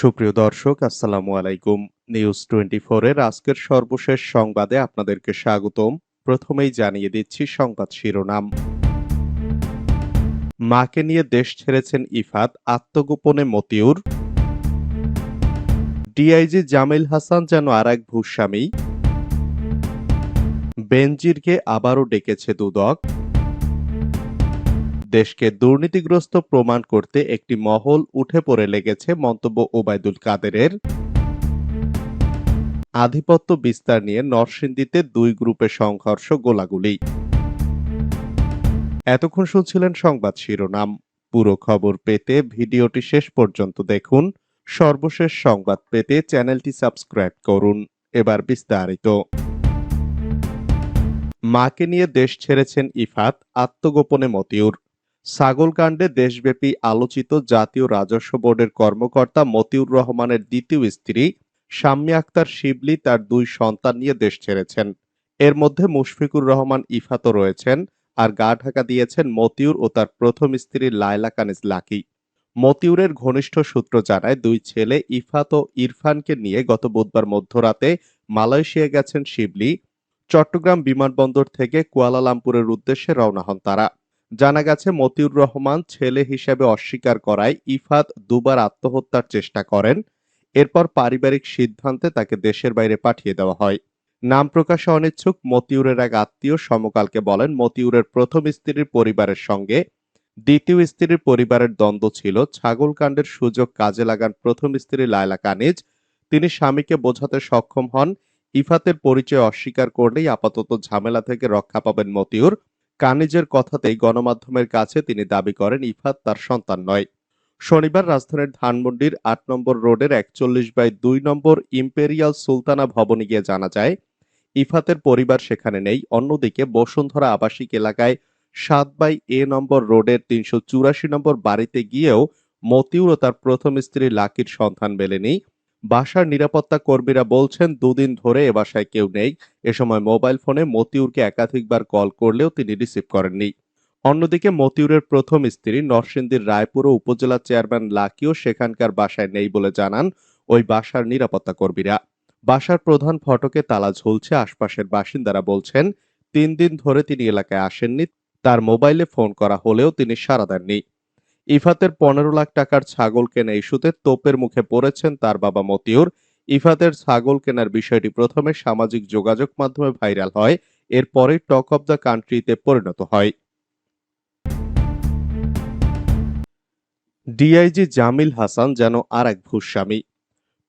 সুপ্রিয় দর্শক, আসসালামু আলাইকুম। নিউজ টোয়েন্টি এর আজকের সর্বশেষ সংবাদে আপনাদেরকে স্বাগতম। প্রথমেই জানিয়ে দিচ্ছি সংবাদ শিরোনাম। মাকে নিয়ে দেশ ছেড়েছেন ইফাত, আত্মগোপনে মতিউর। ডিআইজি জামিল হাসান যেন আর এক ভূস্বামী। বেনজিরকে আবারও ডেকেছে দুদক। দেশকে দুর্নীতিগ্রস্ত প্রমাণ করতে একটি মহল উঠে পড়ে লেগেছে মন্তব্য ওবায়দুল কাদেরের। আধিপত্য বিস্তার নিয়ে নরসিংদীতে দুই গ্রুপে সংঘর্ষ গোলাগুলি। এতক্ষণ শুনছিলেন সংবাদ শিরোনাম। পুরো খবর পেতে ভিডিওটি শেষ পর্যন্ত দেখুন। সর্বশেষ সংবাদ পেতে চ্যানেলটি সাবস্ক্রাইব করুন। এবার বিস্তারিত। মাকে নিয়ে দেশ ছেড়েছেন ইফাত, আত্মগোপনে মতিউর। ছাগলকাণ্ডে দেশব্যাপী আলোচিত জাতীয় রাজস্ব বোর্ডের কর্মকর্তা মতিউর রহমানের দ্বিতীয় স্ত্রী শাম্মী আক্তার শিবলি তার দুই সন্তান নিয়ে দেশ ছেড়েছেন। এর মধ্যে মুশফিকুর রহমান ইফাতও রয়েছেন আর গা ঢাকা দিয়েছেন মতিউর ও তার প্রথম স্ত্রী লায়লা কানিজ লাকি। মতিউরের ঘনিষ্ঠ সূত্র জানায়, দুই ছেলে ইফাত ও ইরফানকে নিয়ে গত বুধবার মধ্যরাতে মালয়েশিয়া গেছেন শিবলি। চট্টগ্রাম বিমানবন্দর থেকে কুয়ালালামপুরের উদ্দেশ্যে রওনা হন তারা। জানা গেছে, মতিউর রহমান ছেলে হিসেবে অস্বীকার করায় ইফাত দুবার আত্মহত্যার চেষ্টা করেন। এরপর পারিবারিক সিদ্ধান্তে তাকে দেশের বাইরে পাঠিয়ে দেওয়া হয়। নাম প্রকাশে অনিচ্ছুক, মতিউরের এক আত্মীয় সমকালকে বলেন, মতিউরের প্রথম স্ত্রীর পরিবারের সঙ্গে। দ্বিতীয় স্ত্রীর পরিবারের দ্বন্দ্ব ছিল। ছাগলকাণ্ডের সুযোগ কাজে লাগান প্রথম স্ত্রী লায়লা কানিজ। তিনি স্বামীকে বোঝাতে সক্ষম হন। ইফাতের পরিচয় অস্বীকার করলেই আপাতত ঝামেলা থেকে রক্ষা পাবেন মতিউর। কানিজের কথাতেই গণমাধ্যমের কাছে তিনি দাবি করেন, ইফাত তার সন্তান নয়। শনিবার রাজধানীর ধানমন্ডির আট নম্বর রোডের একচল্লিশ বাই দুই নম্বর ইম্পেরিয়াল সুলতানা ভবনে গিয়ে জানা যায়, ইফাতের পরিবার সেখানে নেই। অন্যদিকে বসুন্ধরা আবাসিক এলাকায় সাত বাই এ নম্বর রোডের তিনশো চুরাশি নম্বর বাড়িতে গিয়েও মতিউর ও তার প্রথম স্ত্রী লাকির সন্ধান মেলেনি। বাসার নিরাপত্তা কর্মীরা বলছেন, দুদিন ধরে এ বাসায় কেউ নেই। এ সময় মোবাইল ফোনে মতিউরকে একাধিকবার কল করলেও তিনি রিসিভ করেননি। অন্যদিকে মতিউরের প্রথম স্ত্রী নরসিংদীর রায়পুর উপজেলা চেয়ারম্যান লাকিও সেখানকার বাসায় নেই বলে জানান ওই বাসার নিরাপত্তা কর্মীরা। বাসার প্রধান ফটকে তালা ঝুলছে, আশপাশের বাসিন্দারা বলছেন, তিন দিন ধরে তিনি এলাকায় আসেননি, তার মোবাইলে ফোন করা হলেও তিনি সাড়া দেননি। ইফাতের পনেরো লাখ টাকার ছাগল কেনা ইস্যুতে তোপের মুখে পড়েছেন তার বাবা মতিউর। ইফাতের ছাগল কেনার বিষয়টি প্রথমে সামাজিক যোগাযোগ মাধ্যমে ভাইরাল হয় এরপরে টক অব দ্য কান্ট্রিতে পরিণত হয়। ডিআইজি জামিল হাসান যেন আর এক ভূস্বামী।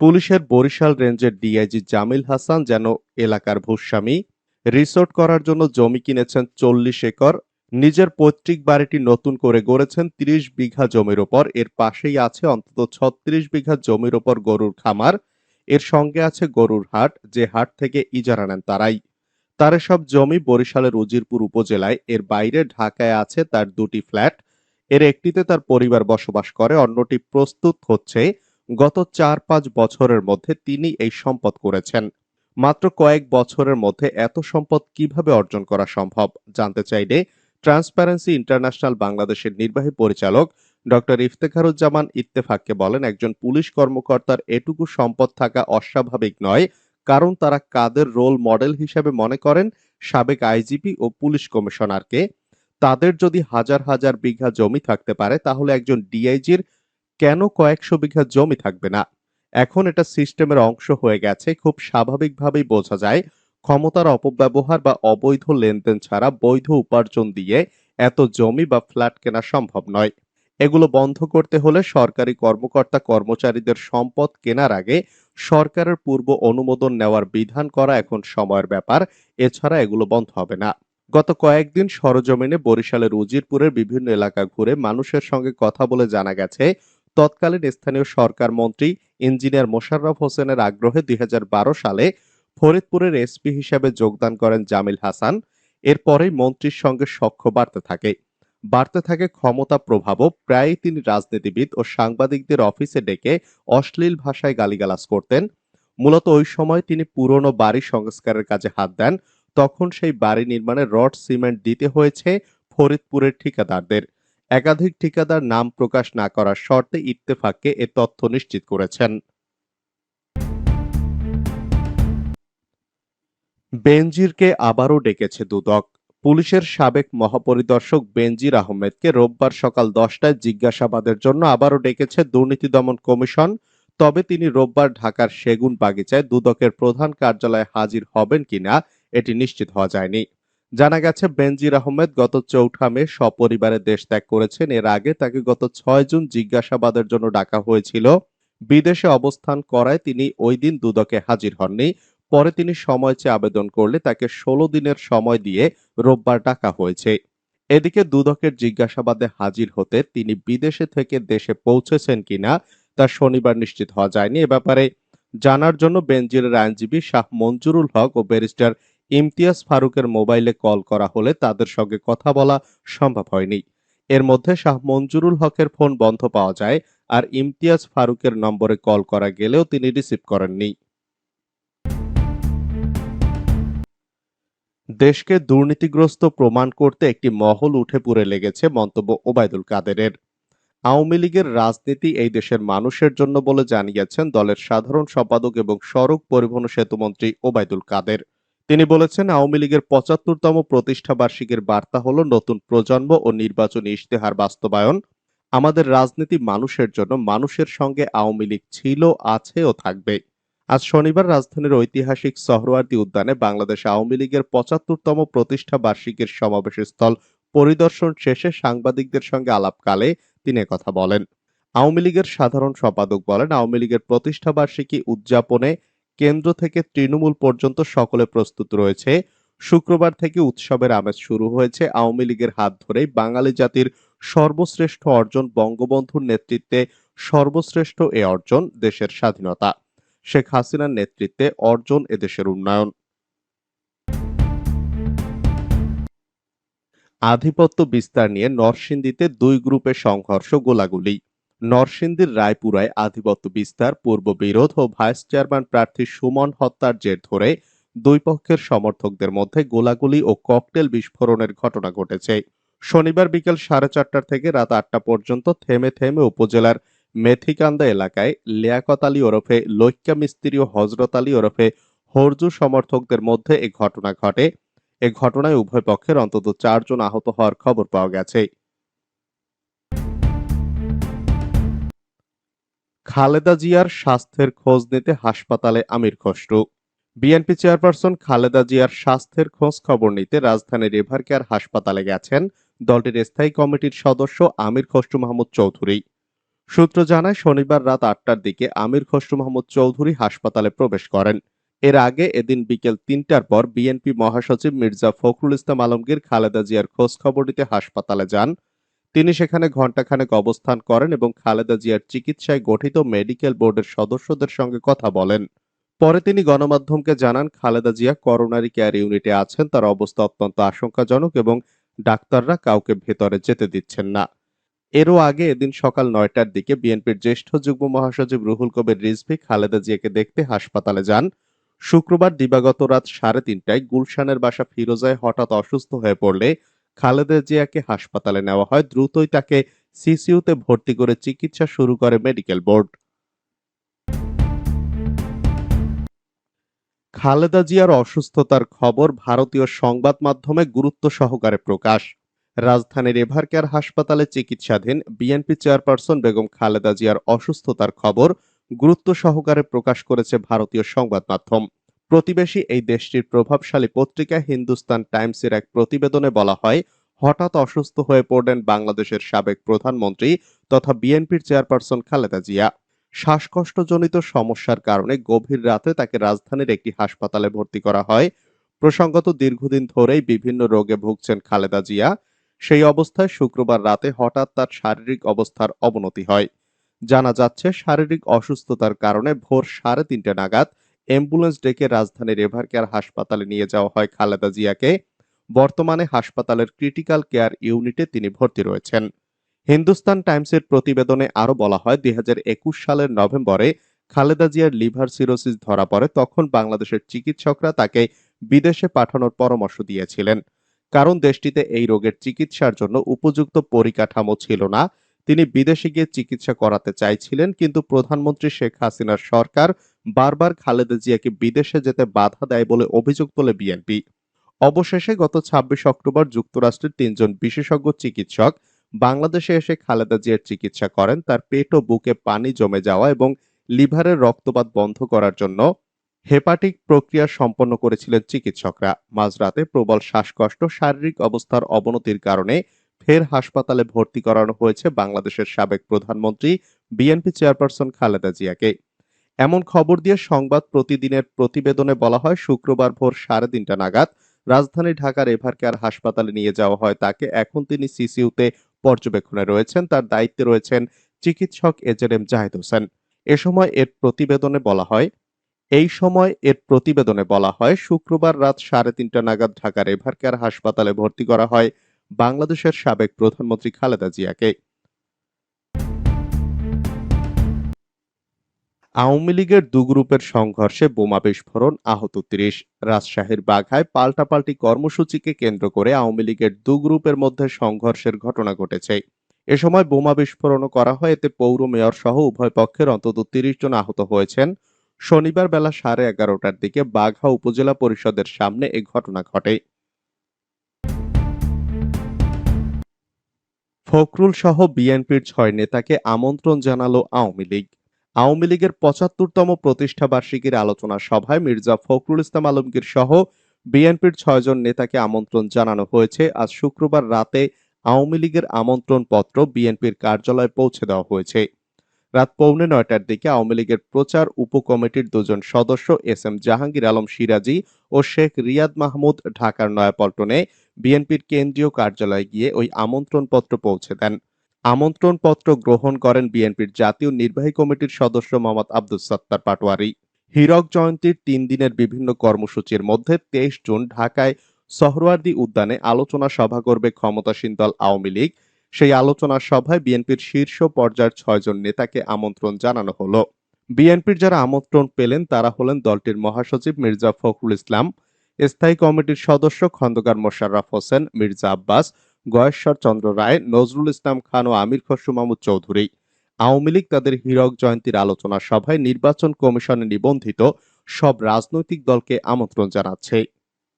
পুলিশের বরিশাল রেঞ্জের ডিআইজি জামিল হাসান যেন এলাকার ভূস্বামী। রিসোর্ট করার জন্য জমি কিনেছেন চল্লিশ একর নিজের পৈতৃক বাড়িটি নতুন করে গড়েছেন তিরিশ বিঘা জমির ওপর এর পাশেই আছে অন্তত ছত্রিশ বিঘা জমির ওপর গরুর খামার। এর সঙ্গে আছে গরুর হাট, যে হাট থেকে ইজারা নেন তারাই। তার সব জমি বরিশালের উজিরপুর উপজেলায়। এর বাইরে ঢাকায় আছে তার দুটি ফ্ল্যাট। এর একটিতে তার পরিবার বসবাস করে, অন্যটি প্রস্তুত হচ্ছে। গত চার পাঁচ বছরের মধ্যে তিনি এই সম্পদ করেছেন। মাত্র কয়েক বছরের মধ্যে এত সম্পদ কীভাবে অর্জন করা সম্ভব? জানতে চাইলে ট্রান্সপারেন্সি ইন্টারন্যাশনাল বাংলাদেশের নির্বাহী পরিচালক ডক্টর ইফতেখারুজ্জামান ইত্তেফাককে বলেন, একজন পুলিশ কর্মকর্তার এটুকু সম্পদ থাকা অস্বাভাবিক নয়, কারণ তারা কাদের রোল মডেল হিসেবে মনে করেন, সাবেক আইজিপি ও পুলিশ কমিশনারকে। তাদের যদি হাজার হাজার বিঘা জমি থাকতে পারে, তাহলে একজন ডিআইজির কেন কয়েকশো বিঘা জমি থাকবে না? এখন এটা সিস্টেমের অংশ হয়ে গেছে, খুব স্বাভাবিকভাবেই বোঝা যায়। ক্ষমতার অপব্যবহার বা অবৈধ লেনদেন ছাড়া বৈধ উপার্জন দিয়ে এত জমি বা ফ্ল্যাট কেনা সম্ভব নয়। এগুলো বন্ধ করতে হলে সরকারি কর্মকর্তা কর্মচারীদের সম্পদ কেনার আগে সরকারের পূর্ব অনুমোদন নেওয়ার বিধান করা এখন সময়ের ব্যাপার, এছাড়া এগুলো বন্ধ হবে না। গত কয়েকদিন সরজমিনে বরিশালের উজিরপুরের বিভিন্ন এলাকা ঘুরে মানুষের সঙ্গে কথা বলে জানা গেছে, তৎকালীন স্থানীয় সরকার মন্ত্রী ইঞ্জিনিয়ার মোশাররফ হোসেনের আগ্রহে দুই হাজার বারো সালে ফরিদপুরের এসপি হিসেবে যোগদান করেন জামিল হাসান। এরপরেই মন্ত্রীর সঙ্গে সখ্য বাড়তে থাকে। বাড়তে থাকে ক্ষমতা প্রভাবও, প্রায়ই তিনি রাজনীতিবিদ ও সাংবাদিকদের অফিসে ডেকে অশ্লীল ভাষায় গালিগালাজ করতেন। মূলত ওই সময় তিনি পুরনো বাড়ি সংস্কারের কাজে হাত দেন। তখন সেই বাড়ি নির্মাণে রড সিমেন্ট দিতে হয়েছে ফরিদপুরের ঠিকাদারদের। একাধিক ঠিকাদার নাম প্রকাশ না করার শর্তে ইত্তেফাককে এ তথ্য নিশ্চিত করেছেন। বেনজিরকে আবারও ডেকেছে দুদক। পুলিশের সাবেক মহাপরিদর্শক বেনজির আহমেদকে রোববার সকাল দশটায় জিজ্ঞাসাবাদের জন্য আবারও ডেকেছে দুর্নীতি দমন কমিশন। তবে তিনি রোববার ঢাকার সেগুন বাগিচায় দুদকের প্রধান কার্যালয়ে হাজির হবেন কিনা, এটি নিশ্চিত হওয়া যায়নি। জানা গেছে, বেনজির আহমেদ গত চৌঠা মে সপরিবারে দেশ ত্যাগ করেছেন। এর আগে তাকে গত ছয় জুন জিজ্ঞাসাবাদের জন্য ডাকা হয়েছিল। বিদেশে অবস্থান করায় তিনি ওই দিন দুদকে হাজির হননি। পরে তিনি সময় চেয়ে আবেদন করলে তাকে ষোলো দিনের সময় দিয়ে রোববার ডাকা হয়েছে। এদিকে দুদকের জিজ্ঞাসাবাদে হাজির হতে তিনি বিদেশে থেকে দেশে পৌঁছেছেন কিনা তা শনিবার নিশ্চিত হওয়া যায়নি। এ ব্যাপারে জানার জন্য বেনজিরের আইনজীবী শাহ মঞ্জুরুল হক ও ব্যারিস্টার ইমতিয়াজ ফারুকের মোবাইলে কল করা হলে তাদের সঙ্গে কথা বলা সম্ভব হয়নি। এর মধ্যে শাহ মঞ্জুরুল হকের ফোন বন্ধ পাওয়া যায় আর ইমতিয়াজ ফারুকের নম্বরে কল করা গেলেও তিনি রিসিভ করেননি। দেশকে দুর্নীতিগ্রস্ত প্রমাণ করতে একটি মহল উঠে পড়ে লেগেছে মন্তব্য ওবায়দুল কাদেরের। আওয়ামী লীগের রাজনীতি এই দেশের মানুষের জন্য বলে জানিয়েছেন দলের সাধারণ সম্পাদক এবং সড়ক পরিবহন সেতুমন্ত্রী ওবায়দুল কাদের। তিনি বলেছেন, আওয়ামী লীগের পঁচাত্তরতম প্রতিষ্ঠা বার্ষিকীর বার্তা হল নতুন প্রজন্ম ও নির্বাচনী ইশতেহার বাস্তবায়ন। আমাদের রাজনীতি মানুষের জন্য, মানুষের সঙ্গে আওয়ামী লীগ ছিল, আছে ও থাকবে। আজ শনিবার রাজধানীর ঐতিহাসিক সহরওয়ার্দী উদ্যানে বাংলাদেশ আওয়ামী লীগের পঁচাত্তরতম প্রতিষ্ঠা বার্ষিকীর সমাবেশ স্থল পরিদর্শন শেষে সাংবাদিকদের সঙ্গে আলাপকালে তিনি কথা বলেন। আওয়ামী লীগের সাধারণ সম্পাদক বলেন, আওয়ামী লীগের প্রতিষ্ঠা বার্ষিকী উদযাপনে কেন্দ্র থেকে তৃণমূল পর্যন্ত সকলে প্রস্তুত রয়েছে। শুক্রবার থেকে উৎসবের আমেজ শুরু হয়েছে। আওয়ামী লীগের হাত ধরেই বাঙালি জাতির সর্বশ্রেষ্ঠ অর্জন বঙ্গবন্ধুর নেতৃত্বে সর্বশ্রেষ্ঠ এ অর্জন দেশের স্বাধীনতা। শেখ হাসিনার নেতৃত্বে অর্জন এদেশের উন্নয়ন। আধিপত্য বিস্তার নিয়ে নরসিংদীতে দুই গ্রুপে সংঘর্ষ গোলাগুলি। নরসিংদীর রায়পুরায় আধিপত্য বিস্তার, পূর্ব বিরোধ ও ভাইস চেয়ারম্যান প্রার্থী সুমন হত্যার জের ধরে দুই পক্ষের সমর্থকদের মধ্যে গোলাগুলি ও ককটেল বিস্ফোরণের ঘটনা ঘটেছে। শনিবার বিকেল সাড়ে চারটার থেকে রাত আটটা পর্যন্ত থেমে থেমে উপজেলার মেথিকান্দা এলাকায় লিয়াকত আলী ওরফে লৈক্যা মিস্ত্রি ও হজরত আলী ওরফে হরজু সমর্থকদের মধ্যে এ ঘটনা ঘটে। এ ঘটনায় উভয় পক্ষের অন্তত চারজন আহত হওয়ার খবর পাওয়া গেছে। খালেদা জিয়ার স্বাস্থ্যের খোঁজ নিতে হাসপাতালে আমির খসরু। বিএনপি চেয়ারপারসন খালেদা জিয়ার স্বাস্থ্যের খোঁজ খবর নিতে রাজধানীর রিভার কেয়ার হাসপাতালে গেছেন দলটির স্থায়ী কমিটির সদস্য আমির খসরু মাহমুদ চৌধুরী। সূত্র জানায়, শনিবার রাত আটটার দিকে আমির খসরু মাহমুদ চৌধুরী হাসপাতালে প্রবেশ করেন। এর আগে এদিন বিকেল তিনটার পর বিএনপি মহাসচিব মির্জা ফখরুল ইসলাম আলমগীর, খালেদা জিয়ার খোঁজ খবর নিতে হাসপাতালে যান। তিনি সেখানে ঘণ্টাখানেক অবস্থান করেন এবং খালেদা জিয়ার চিকিৎসায় গঠিত মেডিকেল বোর্ডের সদস্যদের সঙ্গে কথা বলেন। পরে তিনি গণমাধ্যমকে জানান, খালেদা জিয়া করোনারি কেয়ার ইউনিটে আছেন, তার অবস্থা অত্যন্ত আশঙ্কাজনক এবং ডাক্তাররা কাউকে ভেতরে যেতে দিচ্ছেন না। এরও আগে এদিন সকাল নয়টার দিকে বিএনপির জ্যেষ্ঠ যুগ্ম মহাসচিব রুহুল কবির রিজভি, খালেদা জিয়াকে দেখতে হাসপাতালে যান। শুক্রবার দিবাগত রাত সাড়ে তিনটায় গুলশানের বাসা ফিরোজায় হঠাৎ অসুস্থ হয়ে পড়লে খালেদা জিয়াকে হাসপাতালে নেওয়া হয়। দ্রুতই তাকে সিসিউতে ভর্তি করে চিকিৎসা শুরু করে মেডিকেল বোর্ড। খালেদা জিয়ার অসুস্থতার খবর ভারতীয় সংবাদ মাধ্যমে গুরুত্ব সহকারে প্রকাশ। রাজধানীর এভারকেয়ার হাসপাতালে চিকিৎসাধীন বিএনপি চেয়ারপারসন বেগম খালেদা জিয়ার অসুস্থতার খবর গুরুত্ব সহকারে প্রকাশ করেছে ভারতীয় সংবাদ মাধ্যম। প্রতিবেশী এই দেশটির প্রভাবশালী পত্রিকা হিন্দুস্তান টাইমসের এক প্রতিবেদনে বলা হয়, হঠাৎ অসুস্থ হয়ে পড়লেন বাংলাদেশের সাবেক প্রধানমন্ত্রী তথা বিএনপির চেয়ারপারসন খালেদা জিয়া। শ্বাসকষ্টজনিত সমস্যার কারণে গভীর রাতে তাকে রাজধানীর একটি হাসপাতালে ভর্তি করা হয়। প্রসঙ্গত, দীর্ঘদিন ধরেই বিভিন্ন রোগে ভুগছেন খালেদা জিয়া। সেই অবস্থায় শুক্রবার রাতে হঠাৎ তার শারীরিক অবস্থার অবনতি হয়। জানা যাচ্ছে, শারীরিক অসুস্থতার কারণে ভোর সাড়ে তিনটে নাগাদ অ্যাম্বুলেন্স ডেকে রাজধানীর রেভার কেয়ার হাসপাতালে নিয়ে যাওয়া হয় খালেদা জিয়াকে। বর্তমানে হাসপাতালের ক্রিটিক্যাল কেয়ার ইউনিটে তিনি ভর্তি রয়েছেন। হিন্দুস্তান টাইমসের প্রতিবেদনে আরও বলা হয় দুই হাজার একুশ সালের নভেম্বরে খালেদা জিয়ার লিভার সিরোসিস ধরা পড়ে, তখন বাংলাদেশের চিকিৎসকরা তাকে বিদেশে পাঠানোর পরামর্শ দিয়েছিলেন। কারণ দেশটিতে এই রোগের চিকিৎসার জন্য উপযুক্ত পরিকাঠামো ছিল না। তিনি বিদেশে গিয়ে চিকিৎসা করাতে চাইছিলেন, কিন্তু প্রধানমন্ত্রী শেখ হাসিনার সরকার বারবার খালেদা জিয়াকে বিদেশে যেতে বাধা দেয় বলে অভিযোগ তোলে বিএনপি। অবশেষে গত ছাব্বিশ অক্টোবর যুক্তরাষ্ট্রের তিনজন বিশেষজ্ঞ চিকিৎসক বাংলাদেশে এসে খালেদা জিয়ার চিকিৎসা করেন। তার পেট ও বুকে পানি জমে যাওয়া এবং লিভারের রক্তপাত বন্ধ করার জন্য হেপাটিক প্রক্রিয়া সম্পন্ন করেছিলেন চিকিৎসকরা। মাঝরাতে প্রবল শ্বাসকষ্ট, শারীরিক অবস্থার অবনতির কারণে ফের হাসপাতালে ভর্তি করানো হয়েছে বাংলাদেশের সাবেক প্রধানমন্ত্রী, বিএনপি চেয়ারপারসন খালেদা জিয়াকে। এমন খবর দিয়ে সংবাদ প্রতিদিনের প্রতিবেদনে বলা হয়, শুক্রবার ভোর সাড়ে তিনটা নাগাদ রাজধানী ঢাকার এভারকেয়ার হাসপাতালে নিয়ে যাওয়া হয়। তাকে এখন তিনি সিসিউতে পর্যবেক্ষণে রয়েছেন। তার দায়িত্বে রয়েছেন চিকিৎসক এজেডএম জাহিদ হোসেন। এ সময় এর প্রতিবেদনে বলা হয় এই সময় এর প্রতিবেদনে বলা হয়, শুক্রবার রাত সাড়ে তিনটা নাগাদ ঢাকার এভারকেয়ার হাসপাতালে ভর্তি করা হয় বাংলাদেশের সাবেক প্রধানমন্ত্রী খালেদা জিয়াকে। আওয়ামী লীগের দু গ্রুপের সংঘর্ষে বোমা বিস্ফোরণ, আহত তিরিশ। রাজশাহীর বাঘায় পাল্টাপাল্টি কর্মসূচিকে কেন্দ্র করে আওয়ামী লীগের দু গ্রুপের মধ্যে সংঘর্ষের ঘটনা ঘটেছে। এ সময় বোমা বিস্ফোরণও করা হয়, এতে পৌর মেয়র সহ উভয় পক্ষের অন্তত তিরিশ জন আহত হয়েছেন। শনিবার বেলা সাড়ে এগারোটার দিকে বাঘা উপজেলা পরিষদের সামনে এ ঘটনা ঘটে। ফখরুল সহ বিএনপির ছয় নেতাকে আমন্ত্রণ জানালো আওয়ামী লীগ। আওয়ামী লীগের পঁচাত্তরতম প্রতিষ্ঠা বার্ষিকীর আলোচনা সভায় মির্জা ফখরুল ইসলাম আলমগীর সহ বিএনপির ছয়জন নেতাকে আমন্ত্রণ জানানো হয়েছে। আজ শুক্রবার রাতে আওয়ামী লীগের আমন্ত্রণ পত্র বিএনপির কার্যালয়ে পৌঁছে দেওয়া হয়েছে। রাত পৌনে নয়টার দিকে আওয়ামী লীগের প্রচার উপকমিটির দুজন সদস্য এস এম জাহাঙ্গীর আলম সিরাজি ও শেখ রিয়াদ মাহমুদ ঢাকার নয়াপল্টনে বিএনপির কেন্দ্রীয় কার্যালয়ে গিয়ে ওই আমন্ত্রণ পত্র পৌঁছে দেন। আমন্ত্রণ পত্র গ্রহণ করেন বিএনপির জাতীয় নির্বাহী কমিটির সদস্য মোহাম্মদ আব্দুস সত্তার পাটোয়ারি। হীরক জয়ন্তীর তিন দিনের বিভিন্ন কর্মসূচির মধ্যে তেইশ জুন ঢাকায় সহরওয়ার্দী উদ্যানে আলোচনা সভা করবে ক্ষমতাসীন দল আওয়ামী লীগ। সেই আলোচনা সভায় বিএনপির শীর্ষ পর্যায়ের ছয়জন নেতাকে আমন্ত্রণ জানানো হলো। বিএনপির যারা আমন্ত্রণ পেলেন, তারা হলেন দলটির মহাসচিব মির্জা ফখরুল ইসলাম, স্থায়ী কমিটির সদস্য খন্দকার মোশাররফ হোসেন, মির্জা আব্বাস, গয়েশ্বর চন্দ্র রায়, নজরুল ইসলাম খান ও আমির খসরু মাহমুদ চৌধুরী। আওয়ামী লীগ তাদের হীরক জয়ন্তীর আলোচনা সভায় নির্বাচন কমিশনে নিবন্ধিত সব রাজনৈতিক দলকে আমন্ত্রণ জানাচ্ছে।